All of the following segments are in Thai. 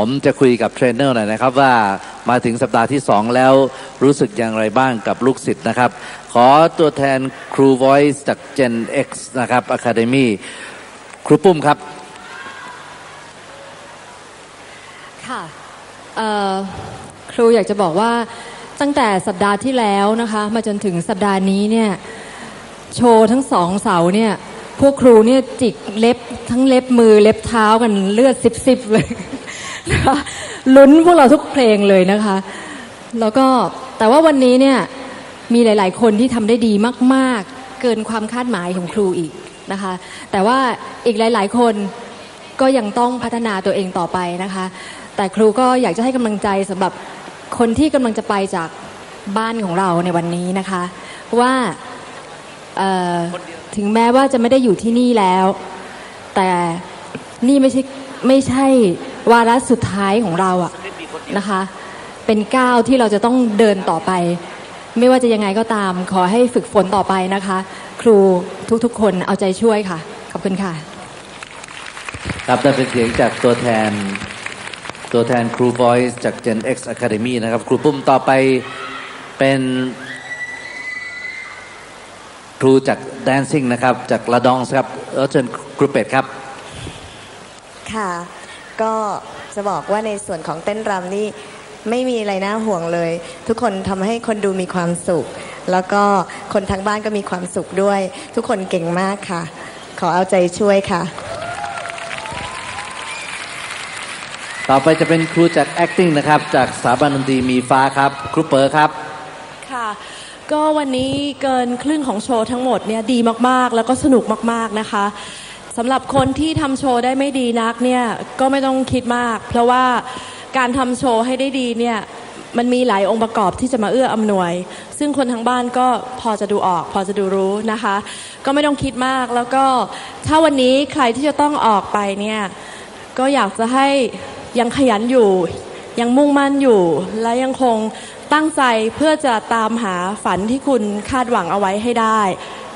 ผมจะคุยกับเทรนเนอร์หน่อยนะครับว่ามาถึงสัปดาห์ที่ 2 แล้วรู้สึกอย่างไรบ้างกับลูกศิษย์นะครับ ขอตัวแทนครู Voice จาก Gen X นะครับ Academy ครูปุ้มครับค่ะครูอยากจะบอกว่าตั้งแต่สัปดาห์ที่แล้วนะคะ มาจนถึงสัปดาห์นี้เนี่ยโชว์ทั้งสองเสาเนี่ยพวกครูเนี่ยจิกเล็บทั้งเล็บมือเล็บเท้ากันเลือดซิบๆเลย นะคะลุ้นพวกเราทุกเพลงเลยนะคะ แล้วก็แต่ว่าวันนี้เนี่ยมีหลาย ๆ คนที่ทำได้ดีมาก ๆ เกินความคาดหมายของครูอีกนะคะ แต่ว่าอีกหลาย ๆ คนก็ยังต้องพัฒนาตัวเองต่อไปนะคะ แต่ครูก็อยากจะให้กำลังใจสำหรับคนที่กำลังจะไปจากบ้านของเราในวันนี้นะคะว่าถึงแม้ว่าจะไม่ได้อยู่ที่นี่แล้ว แต่นี่ไม่ใช่ไม่ใช่ วาระสุดท้ายของเราอะนะคะ เป็นก้าวที่เราจะต้องเดินต่อไป ไม่ว่าจะยังไงก็ตาม ขอให้ฝึกฝนต่อไปนะคะ ครูทุกๆ คนเอาใจช่วยค่ะ ขอบคุณค่ะ ครับนั่นเป็นเสียงจากตัวแทนตัวแทนครู Voice จาก Gen X Academy นะครับ ครูปุ้มต่อไปเป็นครูจาก Dancing นะครับ จากละดองครับเออเชิญครูเป็ดครับ ค่ะ ก็จะบอกว่าในส่วนของเต้นรำนี่ไม่มีอะไรน่าห่วงเลย ทุกคนทำให้คนดูมีความสุข แล้วก็คนทางบ้านก็มีความสุขด้วย ทุกคนเก่งมากค่ะ ขอเอาใจช่วยค่ะ ต่อไปจะเป็นครูจาก acting นะครับ จากสถาบันดนตรีมีฟ้าครับ ครูเปอร์ครับ ค่ะก็วันนี้เกินครึ่งของโชว์ทั้งหมดเนี่ยดีมากๆ แล้วก็สนุกมากๆนะคะ สำหรับคนที่ทำโชว์ได้ไม่ดีนักเนี่ยก็ไม่ต้องคิดมาก เพราะว่าการทำโชว์ให้ได้ดีเนี่ยมันมีหลายองค์ประกอบที่จะมาเอื้ออำนวย ซึ่งคนทางบ้านก็พอจะดูออก พอจะดูรู้นะคะ ก็ไม่ต้องคิดมากแล้วก็ถ้าวันนี้ใครที่จะต้องออกไปเนี่ยก็อยากจะให้ยังขยันอยู่ ยังมุ่งมั่นอยู่ และยังคงตั้งใจเพื่อจะตามหาฝันที่คุณคาดหวังเอาไว้ให้ได้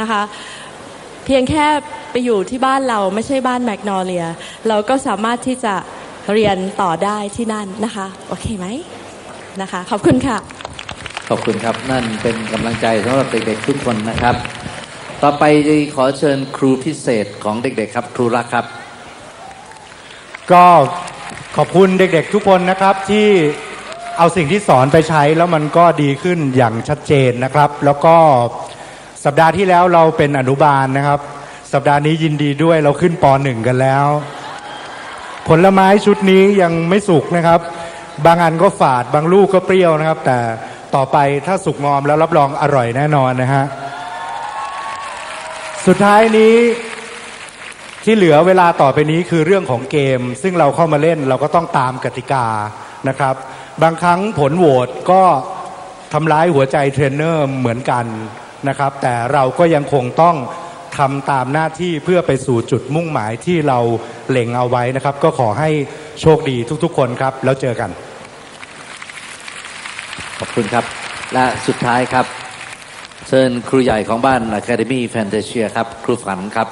นะคะ เพียงแค่ ไปอยู่ที่บ้านเราไม่ใช่บ้านแมกนอเลีย เราก็สามารถที่จะเรียนต่อได้ที่นั่นนะคะ โอเคไหมนะคะ ขอบคุณค่ะ ขอบคุณครับนั่นเป็นกำลังใจสำหรับเด็กๆทุกคนนะครับ ต่อไปขอเชิญครูพิเศษของเด็กๆครับ ครูรักครับ ก็ขอบคุณเด็กๆทุกคนนะครับที่เอาสิ่งที่สอนไปใช้แล้วมันก็ดีขึ้นอย่างชัดเจนนะครับ แล้วก็สัปดาห์ที่แล้วเราเป็นอนุบาลนะครับ สัปดาห์นี้ยินดีด้วยเราขึ้นปหนึ่งกันแล้ว ผลไม้ชุดนี้ยังไม่สุกนะครับ บางอันก็ฝาดบางลูกก็เปรี้ยวนะครับ แต่ต่อไปถ้าสุกงอมแล้วรับรองอร่อยแน่นอนนะฮะสุดท้ายนี้ที่เหลือเวลาต่อไปนี้คือเรื่องของเกม ซึ่งเราเข้ามาเล่นเราก็ต้องตามกติกานะครับ บางครั้งผลโหวตก็ทำร้ายหัวใจเทรนเนอร์เหมือนกันนะครับ แต่เราก็ยังคงต้อง ทำตามหน้าที่เพื่อไปสู่จุดมุ่งหมายที่เราเล็งเอาไว้นะครับ ก็ขอให้โชคดีทุกๆ คนครับ แล้วเจอกัน ขอบคุณครับ และสุดท้ายครับ เชิญครูใหญ่ของบ้าน Academy Fantasia ครับ ครูฝันครับ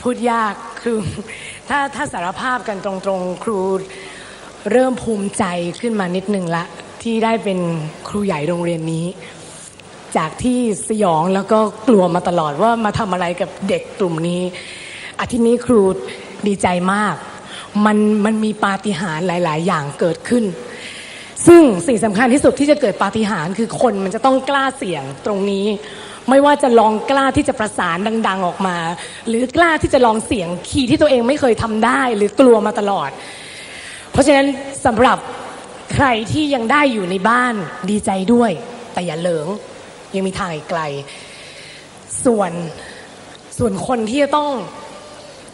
พูดยากคือถ้าถ้าสารภาพกันตรงๆ ครูเริ่มภูมิใจขึ้นมานิดนึงละที่ได้เป็นครูใหญ่โรงเรียนนี้ จากที่สยองแล้วก็กลัวมาตลอดว่ามาทำอะไรกับเด็กกลุ่มนี้อาทิตย์นี้ครูดีใจมาก มันมันมีปาฏิหาริย์หลาย ๆ อย่างเกิดขึ้น ซึ่งสิ่งสำคัญที่สุดที่จะเกิดปาฏิหาริย์คือคนมันจะต้องกล้าเสี่ยงตรงนี้ ไม่ว่าจะลองกล้าที่จะประสานดัง ๆ ออกมา หรือกล้าที่จะลองเสี่ยงคีย์ที่ตัวเองไม่เคยทำได้ หรือกลัวมาตลอด เพราะฉะนั้นสำหรับใครที่ยังได้อยู่ในบ้านดีใจด้วย แต่อย่าเหลิง ยังมีทางอีกไกล ส่วนส่วนคนที่จะต้อง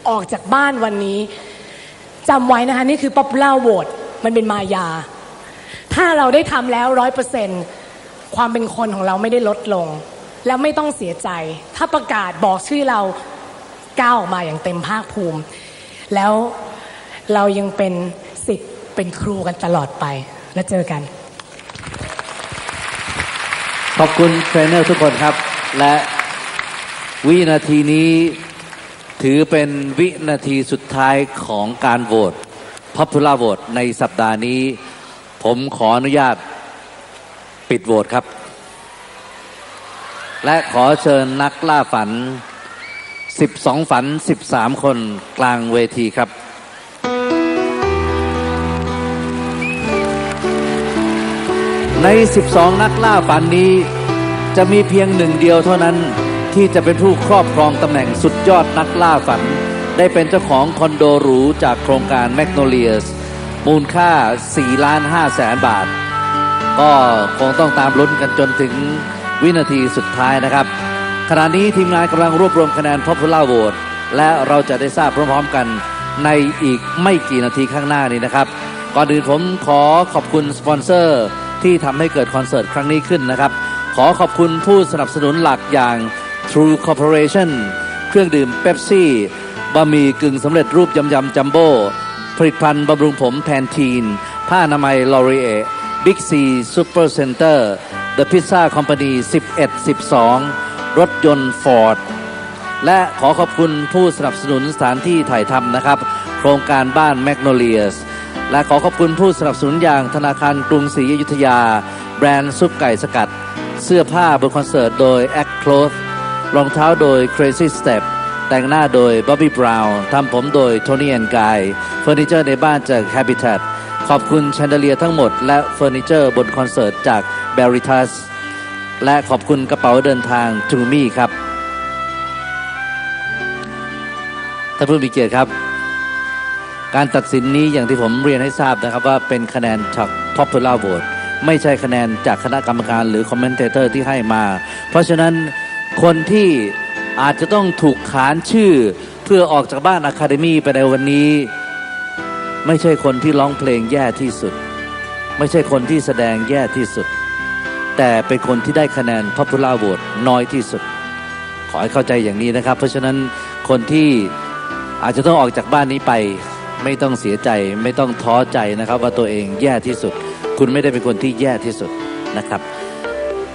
ออกจากบ้านวันนี้จำไว้นะคะนี่คือ popular vote มันเป็นมายา ถ้าเราได้ทำแล้วร้อยเปอร์เซนความเป็นคนของเราไม่ได้ลดลง แล้วไม่ต้องเสียใจ ถ้าประกาศบอกชื่อเราก้าวออกมาอย่างเต็มภาคภูมิ แล้วเรายังเป็นสิทธิ์เป็นครูกันตลอดไปแล้วเจอกัน ขอบคุณเทรนเนอร์ทุกคนครับ และวินาทีนี้ถือเป็นวินาทีสุดท้ายของการโหวต Popular Vote ในสัปดาห์นี้ ผมขออนุญาตปิดโหวตครับ และขอเชิญนักล่าฝัน 12 ฝัน 13 คนกลางเวทีครับ ใน 12 นักล่าฝันนี้ จะมีเพียงหนึ่งเดียวเท่านั้นที่จะเป็นผู้ครอบครองตำแหน่งสุดยอดนักล่าฝัน ได้เป็นเจ้าของคอนโดหรูจากโครงการแมกโนเลียสมูลค่า4ล้าน5แสนบาท ก็คงต้องตามลุ้นกันจนถึงวินาทีสุดท้ายนะครับ ขณะนี้ทีมงานกำลังรวบรวมคะแนน Popular Vote และเราจะได้ทราบพร้อมๆกันในอีกไม่กี่นาทีข้างหน้านี้นะครับ ก่อนอื่นผมขอขอบคุณสปอนเซอร์ ที่ทำให้เกิดคอนเสิร์ตครั้งนี้ขึ้นนะครับ ขอขอบคุณผู้สนับสนุนหลักอย่าง True Corporation เครื่องดื่มเ e ปซี่บะหมี่กึ่งสำเร็จรูปยำยำจัมโบ้ผลิตภัณฑ์บำรุงผมแพนทีน ผ้าอนามัยลอรีเอบิ๊กซีซูเปอร์เซ็นเตอร์ The Pizza Company 11 12 รถยนต์ฟอร์ดและขอขอบคุณผู้สนับสนุนสถานที่ถ่ายทำนะครับ โครงการบ้านแมกโนเลียส และขอขอบคุณผู้สนับสนุนอย่างธนาคารกรุงศรีอยุธยา แบรนด์ซุปไก่สกัด เสื้อผ้าบนคอนเสิร์ตโดย Act Cloth รองเท้าโดย Crazy Step แต่งหน้าโดย Bobby Brown ทำผมโดย Tony and Guy เฟอร์นิเจอร์ในบ้านจาก Habitat ขอบคุณแชนเดเลียทั้งหมด และเฟอร์นิเจอร์บนคอนเสิร์ตจาก Baritas และขอบคุณกระเป๋าเดินทาง t ูมี่ครับท่านผู้มีเกียรติครับ การตัดสินนี้อย่างที่ผมเรียนให้ทราบนะครับว่าเป็นคะแนนจาก popular vote ไม่ใช่คะแนนจากคณะกรรมการหรือ commentator ที่ให้มา เพราะฉะนั้นคนที่อาจจะต้องถูกขานชื่อเพื่อออกจากบ้านอะคาเดมีไปในวันนี้ ไม่ใช่คนที่ร้องเพลงแย่ที่สุด ไม่ใช่คนที่แสดงแย่ที่สุด แต่เป็นคนที่ได้คะแนน popular vote น้อยที่สุด ขอให้เข้าใจอย่างนี้นะครับ เพราะฉะนั้นคนที่อาจจะต้องออกจากบ้านนี้ไป ไม่ต้องเสียใจไม่ต้องท้อใจนะครับ ว่าตัวเองแย่ที่สุด คุณไม่ได้เป็นคนที่แย่ที่สุดนะครับ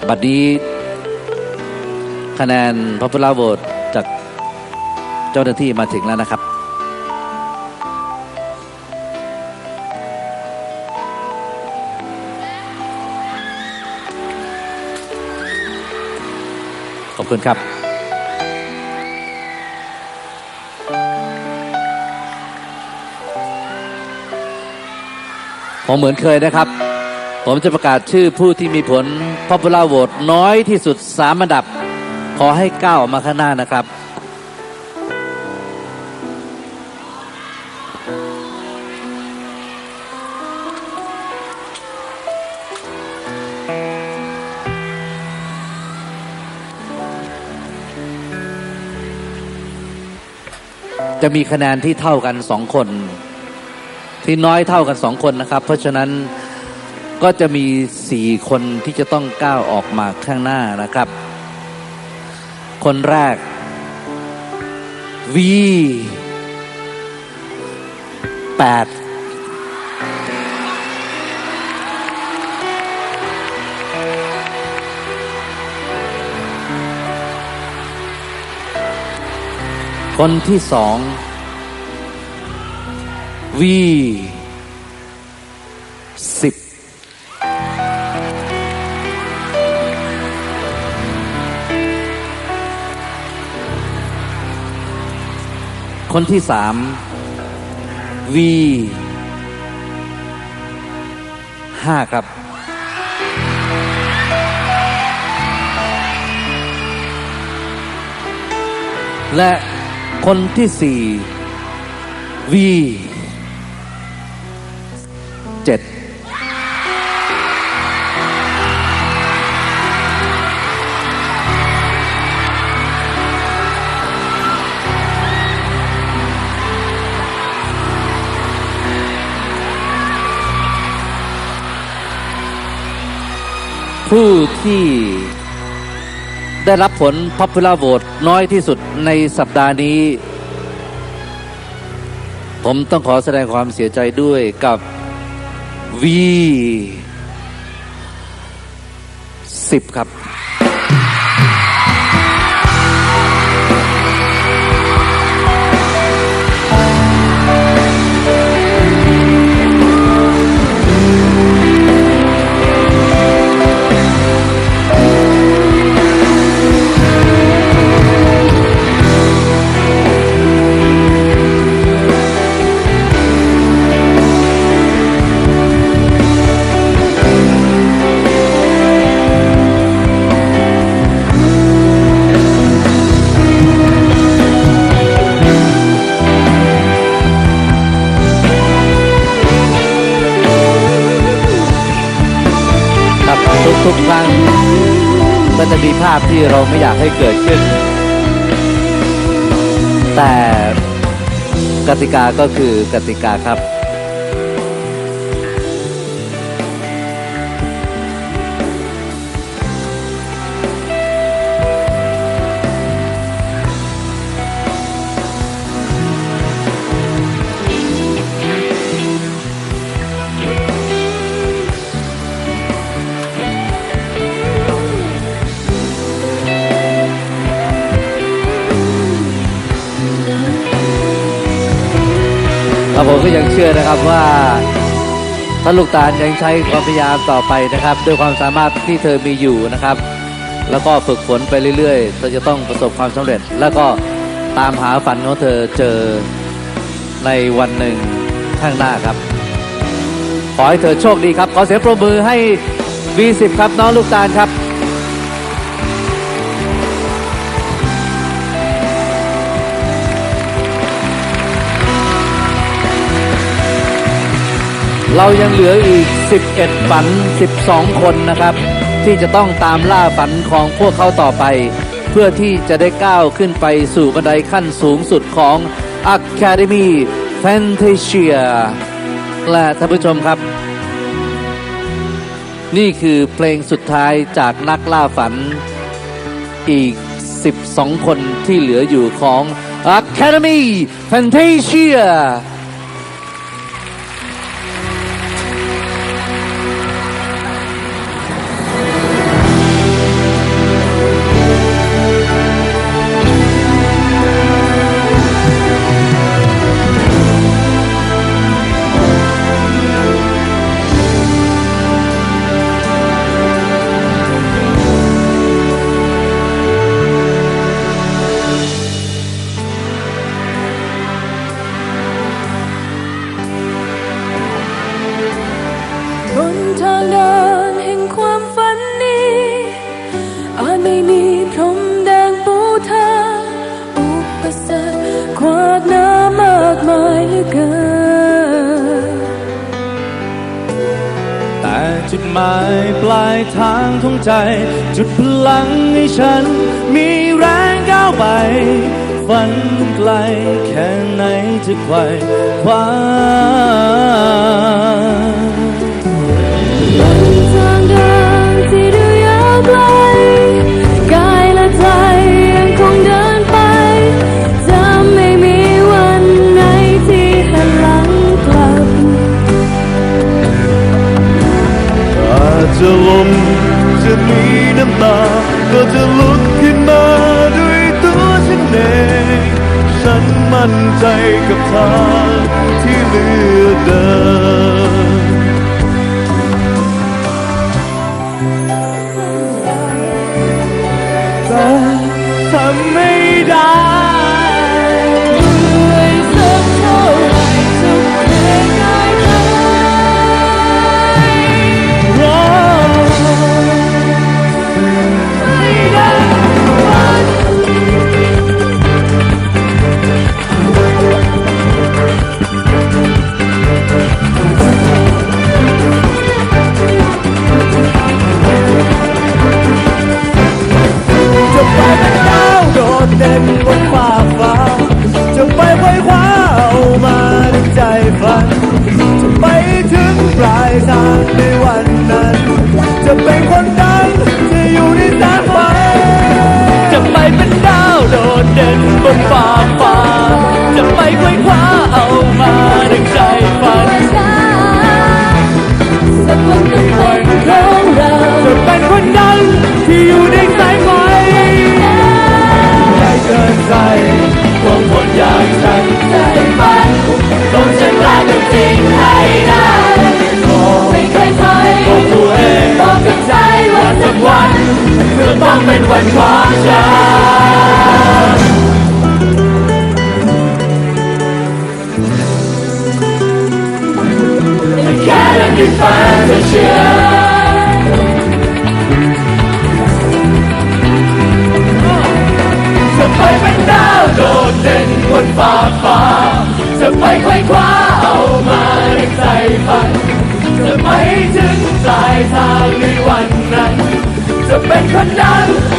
บัดนี้คะแนน popular vote จากเจ้าหน้าที่มาถึงแล้วนะครับ ขอบคุณครับ ผมเหมือนเคยนะครับ ผมจะประกาศชื่อผู้ที่มีผล popular vote น้อยที่สุดสามอันดับ ขอให้ก้าวออกมาข้างหน้านะครับ จะมีคะแนนที่เท่ากันสองคน ที่น้อยเท่ากันสองคนนะครับ เพราะฉะนั้นก็จะมีสี่คนที่จะต้องก้าวออกมาข้างหน้านะครับ คนแรก V แปดคนที่สอง V สิบคนที่สาม V ห้าครับ และคนที่สี่ V ผู้ที่ได้รับผลพ o p u l a r vote น้อยที่สุดในสัปดาห์นี้ ผมต้องขอแสดงความเสียใจด้วยกับวีสิบครับ ทุกครั้งก็จะมีภาพที่เราไม่อยากให้เกิดขึ้น แต่กติกาก็คือกติกาครับ ก็ยังเชื่อนะครับว่าถ้าลูกตาลยังใช้ความพยายามต่อไปนะครับ ด้วยความสามารถที่เธอมีอยู่นะครับ แล้วก็ฝึกฝนไปเรื่อยๆ เธอจะต้องประสบความสำเร็จ แล้วก็ตามหาฝันของเธอเจอในวันหนึ่งข้างหน้าครับ ขอให้เธอโชคดีครับ ขอเสียงปรบมือให้ V10 ครับน้องลูกตาลครับ เรายังเหลืออีก 11 ฝัน 12 คนนะครับ ที่จะต้องตามล่าฝันของพวกเขาต่อไป เพื่อที่จะได้ก้าวขึ้นไปสู่บันไดขั้นสูงสุดของ Academy Fantasia และท่านผู้ชมครับ นี่คือเพลงสุดท้ายจากนักล่าฝันอีก 12 คนที่เหลืออยู่ของ Academy Fantasia หมายปลายทางของใจ จุดพลังให้ฉัน มีแรงก้าวไป ฝันไกลแค่ไหนจะไขว่คว้า ปลา เป็นคนดัง